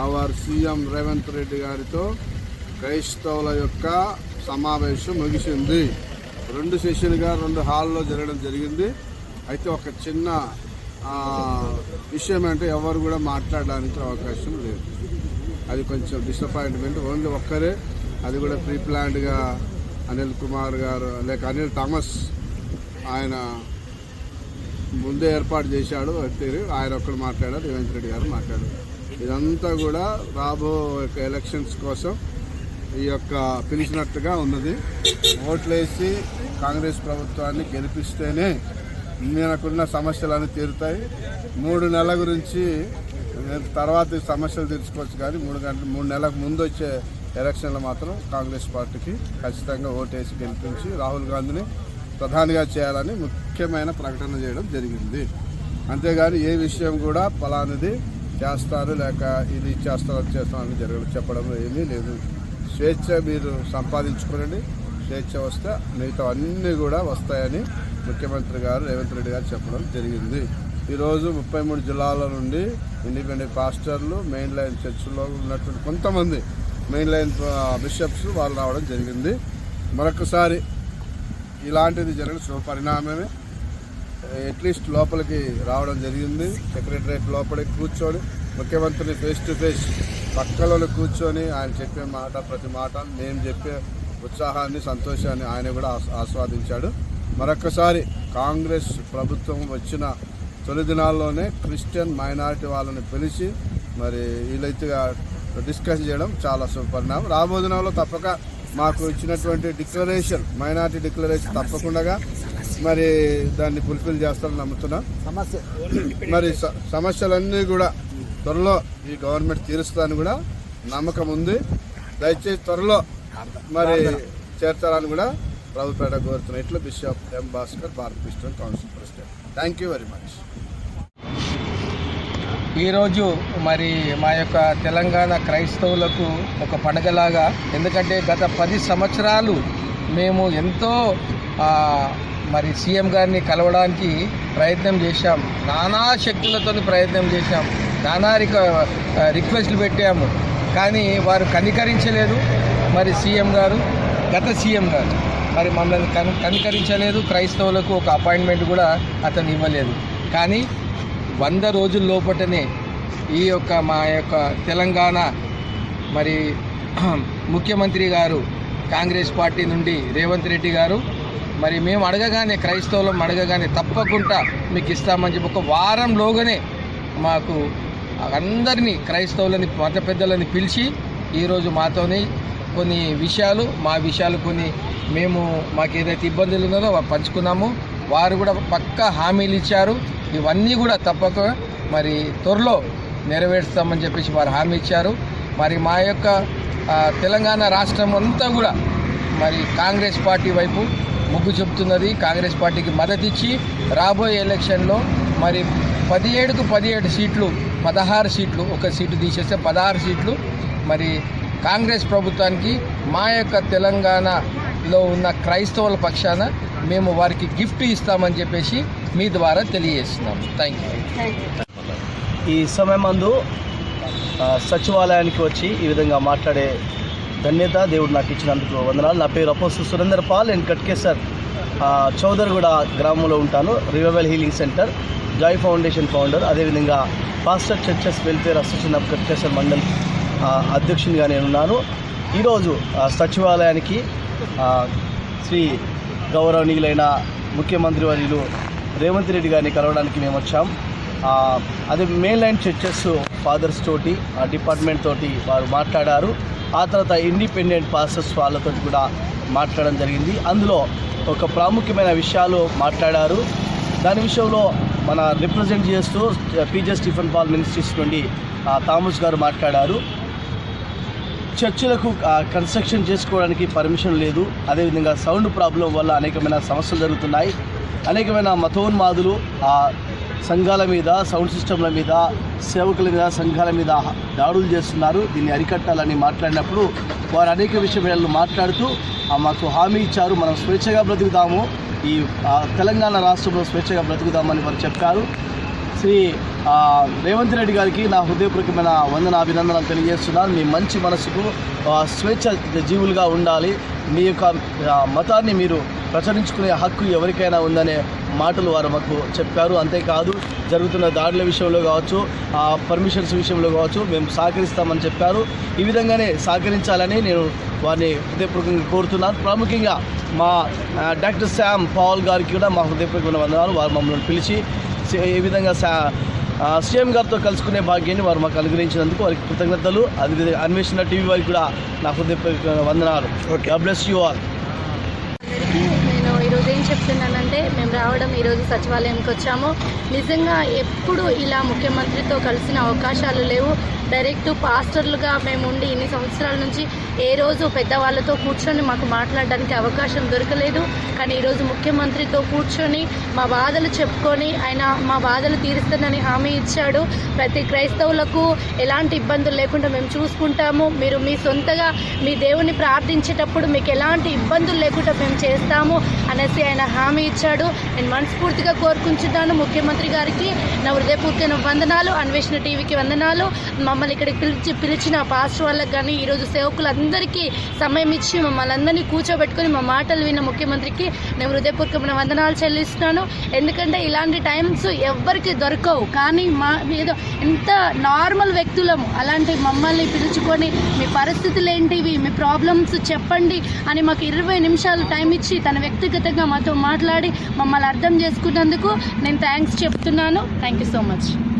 Our CM Revanth Reddy గారితో క్రైస్తవుల యొక్క సమావేశం ముగిసింది. రెండు సెషన్గా రెండు హాల్లో జరగడం జరిగింది. అయితే ఒక చిన్న విషయం అంటే ఎవరు కూడా మాట్లాడడానికి అవకాశం లేదు. అది కొంచెం డిసప్పాయింట్మెంట్ ఓన్లీ ఒక్కరే. అది కూడా ప్రీ ప్లాన్డ్గా అనిల్ కుమార్ గారు లేక అనిల్ థామస్ ఆయన ముందే ఏర్పాటు చేశాడు. అయితే ఆయన ఒక్కడు మాట్లాడారు. రేవంత్ రెడ్డి గారు మాట్లాడారు. ఇదంతా కూడా రాబో యొక్క ఎలక్షన్స్ కోసం ఈ యొక్క పిలిచినట్టుగా ఉన్నది. ఓట్లేసి కాంగ్రెస్ ప్రభుత్వాన్ని గెలిపిస్తేనే మనకున్న సమస్యలన్నీ తీరుతాయి. మూడు నెలల గురించి తర్వాత ఈ సమస్యలు తీర్చుకోవచ్చు కానీ మూడు గంటల మూడు నెలలకు ముందు వచ్చే ఎలక్షన్లో మాత్రం కాంగ్రెస్ పార్టీకి ఖచ్చితంగా ఓటేసి గెలిపించి రాహుల్ గాంధీని ప్రధానిగా చేయాలని ముఖ్యమైన ప్రకటన చేయడం జరిగింది. అంతేగాని ఏ విషయం కూడా ఫలానిది చేస్తారు లేక ఇది ఇచ్చేస్తారు అది చేస్తారు అని జరగడం చెప్పడం ఏమీ లేదు. స్వేచ్ఛ మీరు సంపాదించుకోనండి. స్వేచ్ఛ వస్తే మిగతా అన్నీ కూడా వస్తాయని ముఖ్యమంత్రి గారు రేవంత్ రెడ్డి గారు చెప్పడం జరిగింది. ఈరోజు ముప్పై మూడు జిల్లాల నుండి ఇండిపెండెంట్ పాస్టర్లు మెయిన్ లైన్ చర్చిలో ఉన్నటువంటి కొంతమంది మెయిన్ లైన్ బిషప్స్ వాళ్ళు రావడం జరిగింది. మరొకసారి ఇలాంటిది జరగడం శుభపరిణామమే. అట్లీస్ట్ లోపలికి రావడం జరిగింది. సెక్రటరేట్ లోపలికి కూర్చొని ముఖ్యమంత్రిని ఫేస్ టు ఫేస్ పక్కలో కూర్చొని ఆయన చెప్పే మాట ప్రతి మాట నేను చెప్పే ఉత్సాహాన్ని సంతోషాన్ని ఆయన కూడా ఆస్వాదించాడు. మరొకసారి కాంగ్రెస్ ప్రభుత్వం వచ్చిన తొలి దినాల్లోనే క్రిస్టియన్ మైనారిటీ వాళ్ళని పిలిచి మరి వీలైతేగా డిస్కస్ చేయడం చాలా సుపరిణామం రాబో దినాల్లో తప్పక మాకు ఇచ్చినటువంటి డిక్లరేషన్ మైనార్టీ డిక్లరేషన్ తప్పకుండా మరి దాన్ని ఫుల్ఫిల్ చేస్తారని నమ్ముతున్నా. సమస్య. మరి స- సమస్యలన్నీ కూడా త్వరలో ఈ గవర్నమెంట్ తీరుస్తుందని కూడా నమ్మకం ఉంది. దయచేసి త్వరలో మరి చేర్చాలని కూడా ప్రభుత్వ కోరుతున్నట్లు bishop M Bhaskar Bharat Christian council president thank you very much ఈరోజు మరి మా యొక్క తెలంగాణ క్రైస్తవులకు ఒక పండగలాగా ఎందుకంటే గత పది సంవత్సరాలు మేము ఎంతో ఆ, మరి సీఎం గారిని కలవడానికి ప్రయత్నం చేశాం. నానా శక్తులతో ప్రయత్నం చేశాం. నానా రిక రిక్వెస్ట్లు పెట్టాము. కానీ వారు కనికరించలేదు. మరి సీఎం గారు గత సీఎం గారు మరి మమ్మల్ని కను కనికరించలేదు. క్రైస్తవులకు ఒక అపాయింట్మెంట్ కూడా అతను ఇవ్వలేదు. కానీ వంద రోజుల లోపటనే ఈ యొక్క మా యొక్క తెలంగాణ మరి ముఖ్యమంత్రి గారు కాంగ్రెస్ పార్టీ నుండి రేవంత్ రెడ్డి గారు మరి మేము అడగగానే క్రైస్తవులం అడగగానే తప్పకుండా మీకు ఇస్తామని చెప్పి ఒక వారంలోగానే మాకు అందరినీ క్రైస్తవులని మత పెద్దలని పిలిచి ఈరోజు మాతోని కొన్ని విషయాలు మా విషయాలు కొన్ని మేము మాకు ఏదైతే ఇబ్బందులు ఉన్నదో పంచుకున్నాము. వారు కూడా పక్క హామీలు ఇచ్చారు. ఇవన్నీ కూడా తప్పక మరి త్వరలో నెరవేరుస్తామని చెప్పేసి వారు హామీ ఇచ్చారు. మరి మా యొక్క తెలంగాణ రాష్ట్రం అంతా కూడా మరి కాంగ్రెస్ పార్టీ వైపు మొగ్గు చెబుతున్నది కాంగ్రెస్ పార్టీకి మద్దతిచ్చి రాబోయే ఎలక్షన్లో మరి పదిహేడుకు పదిహేడు సీట్లు పదహారు సీట్లు ఒక సీటు తీసేస్తే పదహారు సీట్లు మరి కాంగ్రెస్ ప్రభుత్వానికి మా యొక్క తెలంగాణలో ఉన్న క్రైస్తవుల పక్షాన మేము వారికి గిఫ్ట్ ఇస్తామని చెప్పేసి మీ ద్వారా తెలియజేస్తున్నాం. థ్యాంక్ యూ ఈ సమయం మందు సచివాలయానికి వచ్చి ఈ విధంగా మాట్లాడే ధన్యత దేవుడు నాకు ఇచ్చినందుకు వందనాలు. నా పేరు అపోసు సురేందర్ పాల్ అండ్ కట్కేసర్ చౌదరిగూడ గ్రామంలో ఉంటాను. Revival healing centre joy foundation founder. అదేవిధంగా pastor churches welfare association of Katkesar mandal అధ్యక్షునిగా నేనున్నాను. ఈరోజు సచివాలయానికి శ్రీ గౌరవనీయులైన ముఖ్యమంత్రి వర్యులు రేవంత్ రెడ్డి గారిని కలవడానికి మేము వచ్చాం అదే మెయిన్ లైన్ చర్చెస్ ఫాదర్స్ తోటి ఆ డిపార్ట్మెంట్ తోటి వారు మాట్లాడారు. ఆ తర్వాత ఇండిపెండెంట్ పాస్టర్స్ వాళ్ళతో కూడా మాట్లాడడం జరిగింది. అందులో ఒక ప్రాముఖ్యమైన విషయాలు మాట్లాడారు. దాని విషయంలో మన రిప్రజెంట్ చేస్తూ పీజే స్టీఫెన్ పాల్ మినిస్ట్రీస్ నుండి ఆ, థామస్ గారు మాట్లాడారు. చర్చిలకు కన్స్ట్రక్షన్ చేసుకోవడానికి పర్మిషన్ లేదు. అదేవిధంగా సౌండ్ ప్రాబ్లం వల్ల అనేకమైన సమస్యలు జరుగుతున్నాయి. అనేకమైన మతోన్మాదులు ఆ సంఘాల మీద సౌండ్ సిస్టంల మీద సేవకుల మీద సంఘాల మీద దాడులు చేస్తున్నారు. దీన్ని అరికట్టాలని మాట్లాడినప్పుడు వారు అనేక విషయాలు మాట్లాడుతూ ఆ, మాకు హామీ ఇచ్చారు మనం స్వేచ్ఛగా బ్రతుకుతాము. ఈ తెలంగాణ రాష్ట్రంలో స్వేచ్ఛగా బ్రతుకుదామని వారు చెప్పారు. శ్రీ రేవంత్ రెడ్డి గారికి నా హృదయపూర్వకమైన వందన అభినందనలు తెలియజేస్తున్నాను. మీ మంచి మనసుకు స్వేచ్ఛ జీవులుగా ఉండాలి. మీ యొక్క మతాన్ని మీరు ప్రచురించుకునే హక్కు ఎవరికైనా ఉందనే మాటలు వారు మాకు చెప్పారు. అంతేకాదు జరుగుతున్న దాడుల విషయంలో కావచ్చు పర్మిషన్స్ విషయంలో కావచ్చు మేము సహకరిస్తామని చెప్పారు. ఈ విధంగానే సహకరించాలని నేను వారిని హృదయపూర్వకంగా కోరుతున్నాను. ప్రాముఖ్యంగా మా డాక్టర్ శామ్ పాల్ గారికి కూడా మా హృదయపూర్వకమైన వందనాలు. వారు మమ్మల్ని పిలిచి ఈ విధంగా సీఎం గారితో కలుసుకునే భాగ్యాన్ని వారు మాకు అనుగ్రహించినందుకు వారికి కృతజ్ఞతలు. అదేవిధంగా అన్వేషణ టీవీ వారికి కూడా నా హృదయపూర్వకమైన వందనాలు. ఓకే బ్లెస్ యూ ఆల్ అందరికీ నేను ఈరోజు ఏం చెప్తున్నానంటే మేము రావడం ఈరోజు సచివాలయంకి వచ్చాము. నిజంగా ఎప్పుడు ఇలా ముఖ్యమంత్రితో కలిసిన అవకాశాలు లేవు. డైరెక్ట్ పాస్టర్లుగా మేము ఉండి ఇన్ని సంవత్సరాల నుంచి ఏ రోజు పెద్దవాళ్ళతో కూర్చొని మాకు మాట్లాడడానికి అవకాశం దొరకలేదు. కానీ ఈరోజు ముఖ్యమంత్రితో కూర్చొని మా బాధలు చెప్పుకొని ఆయన మా బాధలు తీరుస్తానని హామీ ఇచ్చాడు. ప్రతి క్రైస్తవులకు ఎలాంటి ఇబ్బందులు లేకుండా మేము చూసుకుంటాము. మీరు మీ సొంతగా మీ దేవుని ప్రార్థించేటప్పుడు మీకు ఎలాంటి ఇబ్బందులు లేకుండా మేము చేస్తాము అనేసి ఆయన హామీ ఇచ్చాడు. నేను మనస్ఫూర్తిగా కోరుకుంటున్నాను. ముఖ్యమంత్రి గారికి నా హృదయపూర్వక వందనాలు అన్వేషణ టీవీకి వందనాలు. మమ్మల్ని ఇక్కడికి పిలిచి పిలిచిన పాస్టర్ వాళ్ళకి కానీ ఈరోజు సేవకులందరికీ సమయం ఇచ్చి మమ్మల్ని అందరినీ కూర్చోబెట్టుకొని మా మాటలు విన్న ముఖ్యమంత్రికి నేను హృదయపూర్వకమైన వందనాలు చెల్లిస్తున్నాను. ఎందుకంటే ఇలాంటి టైమ్స్ ఎవ్వరికి దొరకవు. కానీ మా ఏదో ఎంత నార్మల్ వ్యక్తులము అలాంటి మమ్మల్ని పిలుచుకొని మీ పరిస్థితులు ఏంటివి మీ ప్రాబ్లమ్స్ చెప్పండి అని మాకు ఇరవై నిమిషాలు టైం ఇచ్చి తన వ్యక్తిగతంగా మాతో మాట్లాడి మమ్మల్ని అర్థం చేసుకున్నందుకు నేను థ్యాంక్స్ చెప్తున్నాను. Thank you so much